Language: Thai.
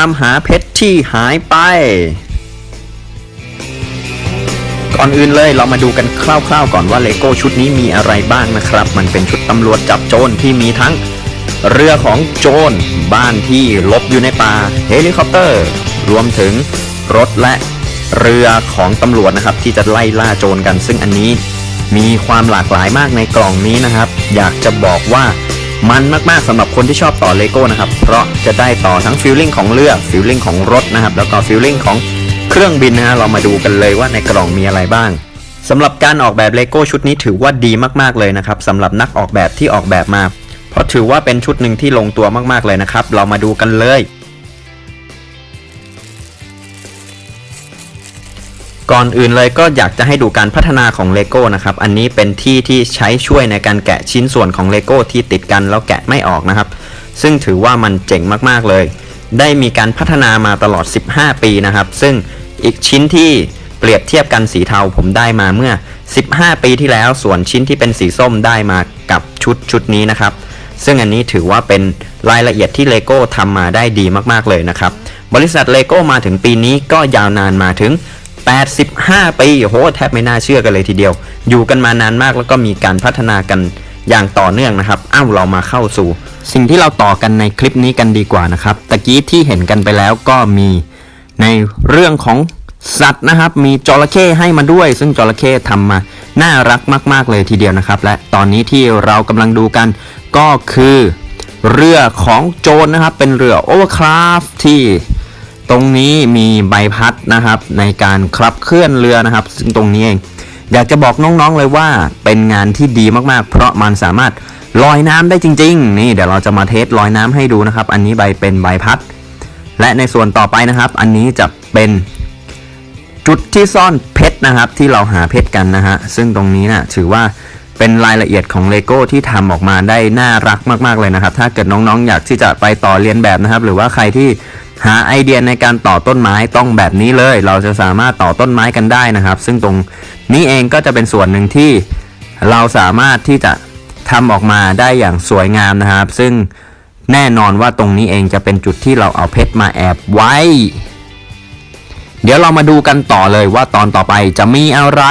ามหาเพชรที่หายไป ก่อนอื่นเลยเรามาดูกันคร่าวๆก่อนว่าเลโก้ชุดนี้มีอะไรบ้างนะครับ มันเป็นชุดตำรวจจับโจรที่มีทั้งเรือของโจรบ้านที่ลบอยู่ในป่าเฮลิคอปเตอร์ รวมถึงรถและเรือของตำรวจนะครับที่จะไล่ล่าโจรกัน ซึ่งอันนี้มีความหลากหลายมากในกล่องนี้นะครับ อยากจะบอกว่า มันมากๆสำหรับคนที่ชอบต่อเลโก้นะครับ เพราะจะได้ต่อทั้งฟิลลิ่งของเรือฟิลลิ่งของรถนะครับ แล้วก็ฟิลลิ่งของเครื่องบินนะฮะเรามาดูกันเลยว่าในกล่องมีอะไรบ้างสำหรับการออกแบบเลโก้ชุดนี้ถือว่าดีมากๆเลยนะครับสำหรับนักออกแบบที่ออกแบบมา เพราะถือว่าเป็นชุดหนึ่งที่ลงตัวมากๆเลยนะครับ เรามาดูกันเลย ก่อนอื่นเลยก็อยากจะให้ดูการพัฒนาของเลโก้นะครับ อันนี้เป็นที่ที่ใช้ช่วยในการแกะชิ้นส่วนของเลโก้ที่ติดกันแล้วแกะไม่ออกนะครับ ซึ่งถือว่ามันเจ๋งมากๆเลย ได้มีการพัฒนามาตลอด 15 ปีนะครับ ซึ่งอีกชิ้นที่เปรียบเทียบกันสีเทาผมได้มาเมื่อ 15 ปีที่แล้ว ส่วนชิ้นที่เป็นสีส้มได้มากับชุดชุดนี้นะครับ ซึ่งอันนี้ถือว่าเป็นรายละเอียดที่เลโก้ทำมาได้ดีมากๆเลยนะครับ บริษัทเลโก้มาถึงปีนี้ก็ยาวนานมาถึง 85 ปีโหแทบไม่น่าเชื่อกันเลยทีเดียว อยู่กันมานานมากแล้วก็มีการพัฒนากันอย่างต่อเนื่องนะครับอ้าวเรามาเข้าสู่ สิ่งที่เราต่อกันในคลิปนี้กันดีกว่านะครับตะกี้ที่เห็นกันไปแล้วก็มีในเรื่องของสัตว์นะครับ มีจระเข้ให้มาด้วย ซึ่งจระเข้ทำมาน่ารักมาก ๆ เลยทีเดียวนะครับ และตอนนี้ที่เรากำลังดูกันก็คือ เรือของโจรนะครับ เป็นเรือโอเวอร์คราฟที่ ตรงนี้มีใบพัดนะครับในการขับเคลื่อนเรือนะครับ ซึ่งตรงนี้เองอยากจะบอกน้องๆเลยว่าเป็นงานที่ดีมากๆ เพราะมันสามารถลอยน้ำได้จริง ๆ นี่เดี๋ยวเราจะมาเทสลอยน้ำให้ดูนะครับ อันนี้ใบเป็นใบพัด และในส่วนต่อไปนะครับ อันนี้จะเป็นจุดที่ซ่อนเพชรนะครับ ที่เราหาเพชรกันนะฮะซึ่งตรงนี้นะถือว่าเป็นรายละเอียดของเลโก้ที่ทำออกมาได้น่ารักมากๆเลยนะครับ ถ้าเกิดน้องๆ อยากที่จะไปต่อเรียนแบบนะครับ หรือว่าใครที่ หาไอเดียในการต่อต้นไม้ต้องแบบนี้เลย เราจะสามารถต่อต้นไม้กันได้นะครับ ซึ่งตรงนี้เองก็จะเป็นส่วนหนึ่งที่เราสามารถที่จะทำออกมาได้อย่างสวยงามนะครับ ซึ่งแน่นอนว่าตรงนี้เองจะเป็นจุดที่เราเอาเพชรมาแอบไว้ เดี๋ยวเรามาดูกันต่อเลยว่าตอนต่อไปจะมีอะไร